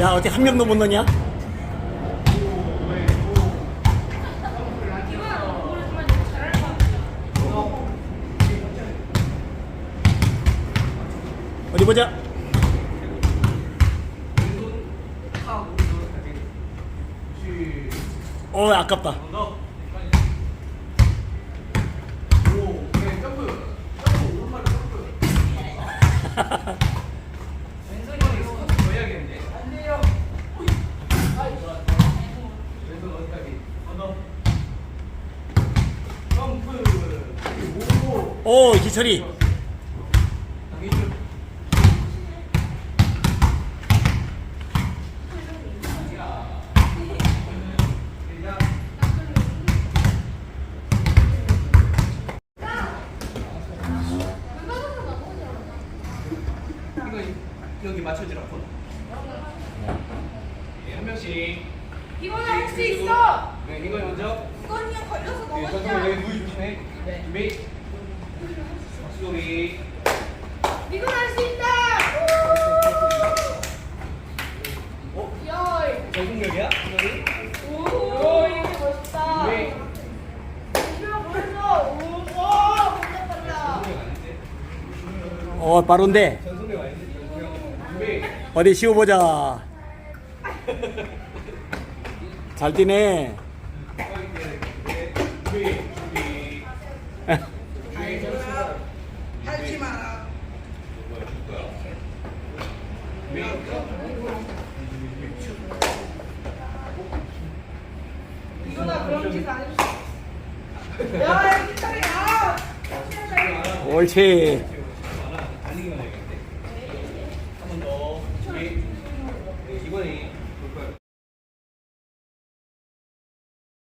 야, 어떻게 한 명도 못 넣냐? 어디 보자. 어, 아깝다. 오, 기철이. 이거 여기. 네, 한 명씩. 이거는 할수 있어. 네, 이거 먼저. 그냥 걸려서 네, 넘어져. 잠깐만 여기 누이 조심해. 준비. 박수 소리. 이건 할수 있다. 어? 열. 적응력이야? 오, 이게 멋있다. 준비. 이거 보여줘. 오, 오, 진짜 빨라. 전속력 아닌데? 어, 빠른데. 아닌데? 어디 씌워보자. 잘 뛰네. 네. 옳지.